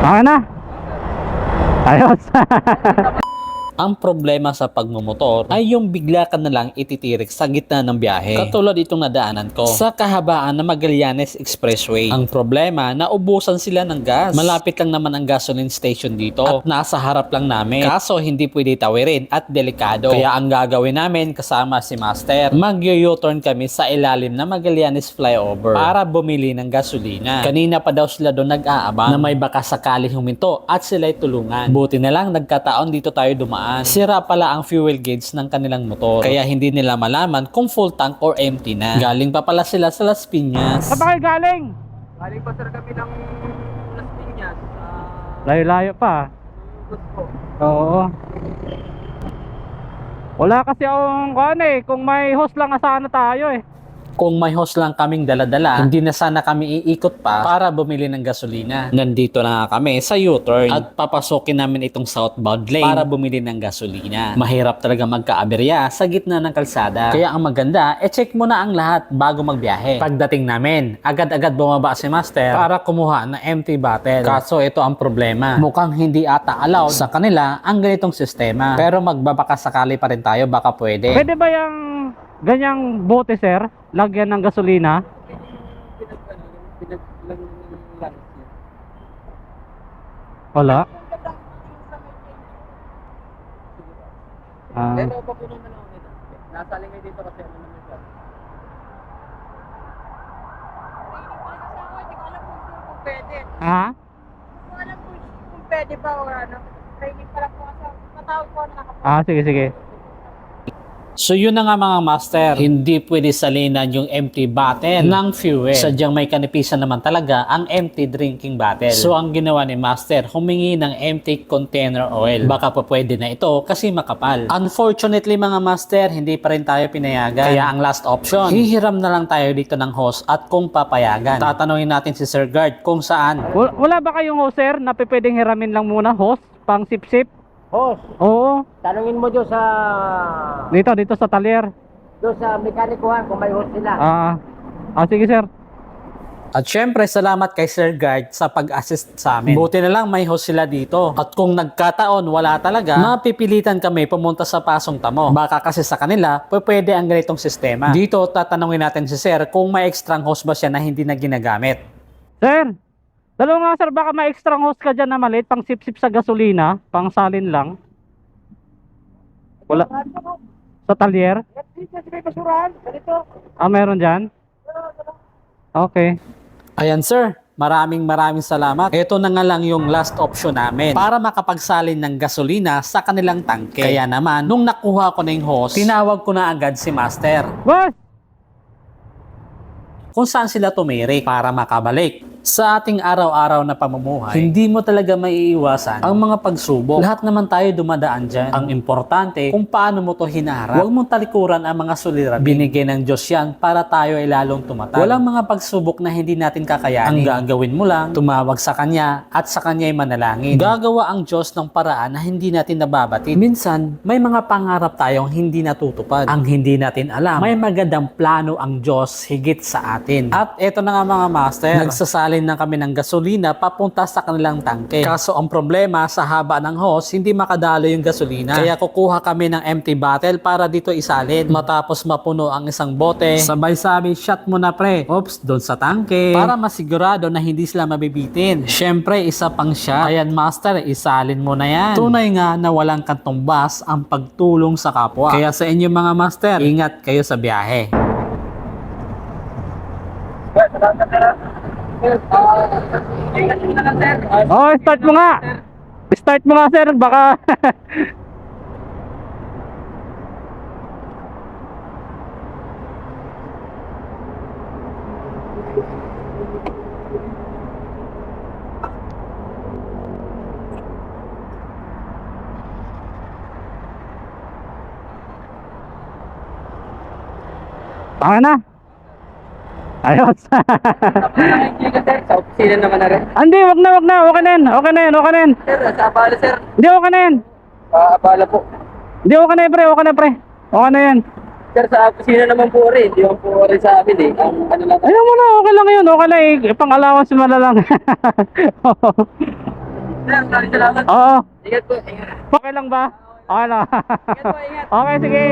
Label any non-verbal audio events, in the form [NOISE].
Okay na. Ayos. [LAUGHS] Ang problema sa pagmumotor ay yung bigla ka na lang ititirik sa gitna ng biyahe. Katulad itong nadaanan ko sa kahabaan ng Magallanes Expressway. Ang problema, naubusan sila ng gas. Malapit lang naman ang gasoline station dito at nasa harap lang namin. Kaso hindi pwede tawirin at delikado. Kaya ang gagawin namin kasama si Master, mag-u-turn kami sa ilalim ng Magallanes flyover para bumili ng gasolina. Kanina pa daw sila doon nag-aabang na may baka sakaling huminto at sila'y tulungan. Buti na lang nagkataon dito tayo dumaan. Sira pala ang fuel gauge ng kanilang motor. Kaya hindi nila malaman kung full tank or empty na. Galing pa pala sila sa Las Piñas. Saan ba kayo galing? Galing pa sir kami ng Las Piñas. Uh, Layo-layo pa. gusto. Oo. Wala kasi akong kuhan eh. Kung may host lang sana tayo eh. Kung may hose lang kaming daladala, hindi na sana kami iikot pa para bumili ng gasolina. Nandito na kami sa U-turn at papasokin namin itong southbound lane para bumili ng gasolina. Mahirap talaga magkaaberya sa gitna ng kalsada. Kaya ang maganda, e-check mo na ang lahat bago magbiyahe. Pagdating namin, agad-agad bumaba si Master para kumuha ng empty bottle. Kaso ito ang problema. Mukhang hindi ata allowed sa kanila ang ganitong sistema. Pero magbabaka sakali pa rin tayo, baka pwede. Pwede ba yung ganyang bote sir? Lagyan ng gasolina? Wala. Ah, Pero papuno na lang. Nasa lingay dito kasi ano naman siya. pwede. ha? Hindi ko alam kung, pwede ba o ano. Training pa lang po kasi matawag ko na. Ah, sige sige. So yun na nga mga master, hindi pwede salinan yung empty bottle ng fuel. Sadyang may kanipisan naman talaga ang empty drinking bottle. So ang ginawa ni master, humingi ng empty container oil. Baka pa pwede na ito kasi makapal. Unfortunately mga master, hindi pa rin tayo pinayagan. Kaya ang last option, hihiram na lang tayo dito ng hose at kung papayagan. Tatanungin natin si Sir Guard kung saan. Wala, ba kayong host sir na pwedeng hiramin lang muna host? Pang sip-sip? Boss, Oo. tanungin mo doon sa Dito, dito sa talyer. doon sa mekanikuhan kung may host sila. Ah, ah sige sir. At syempre, salamat kay Sir Guard sa pag-assist sa amin. Buti na lang may host sila dito. At kung nagkataon, wala talaga, mapipilitan kami pumunta sa Pasong Tamo. Baka kasi sa kanila, pwe- pwede ang ganitong sistema. Dito, tatanungin natin si Sir kung may extrang host ba siya na hindi na ginagamit. Sir, dalawa nga sir, baka may extra host ka dyan na maliit, pang sip-sip sa gasolina, pang salin lang. Wala. Sa talyer? Ah, meron dyan? Okay. Ayan sir, maraming maraming salamat. Ito na nga lang yung last option namin para makapagsalin ng gasolina sa kanilang tangke. Kaya naman, nung nakuha ko na yung hose, tinawag ko na agad si Master. Boss! kung saan sila tumirik para makabalik. Sa ating araw-araw na pamumuhay, hindi mo talaga maiiwasan ang mga pagsubok. Lahat naman tayo dumadaan dyan. Ang importante, kung paano mo to hinaharap. Huwag mong talikuran ang mga suliranin. Binigay ng Diyos yan para tayo ay lalong tumatag. Walang mga pagsubok na hindi natin kakayanin. Ang gagawin mo lang, tumawag sa Kanya at sa Kanya ay manalangin. Gagawa ang Diyos ng paraan na hindi natin nababatid. Minsan, may mga pangarap tayong hindi natutupad. Ang hindi natin alam, may magandang plano ang Diyos higit sa atin. At eto na nga mga master, nagsasalin na kami ng gasolina papunta sa kanilang tangke. Kaso ang problema sa haba ng hose, hindi makadalo yung gasolina. Kaya kukuha kami ng empty bottle para dito isalin. Matapos mapuno ang isang bote, sabay sabi, shot mo na pre. Oops, doon sa tangke. Para masigurado na hindi sila mabibitin. Syempre, isa pang shot. Ayan master, isalin mo na yan. Tunay nga na walang kantumbas ang pagtulong sa kapwa. Kaya sa inyo mga master, ingat kayo sa biyahe. Ingat Oh, start mo nga! Start mo nga sir, baka... [LAUGHS] Tama na. Ayos. Sa opisina naman na rin. Hindi, wag na, wag na. Okay na yan. Okay na yan, okay na yan. Sir, nasa abala, sir. Hindi, okay na yan. Ah, abala po. Hindi, okay na yan, pre. Okay na, pre. Okay na yan. Sir, sa opisina naman po rin. Hindi po rin sa amin eh. Ang ano lang. Ayaw mo na, okay lang yun. Okay lang eh. Pang allowance mo na lang. Sir, maraming salamat. Oo. Ingat po, ingat. Okay lang ba? Okay lang. [LAUGHS] Ingat po, ingat. okay, sige.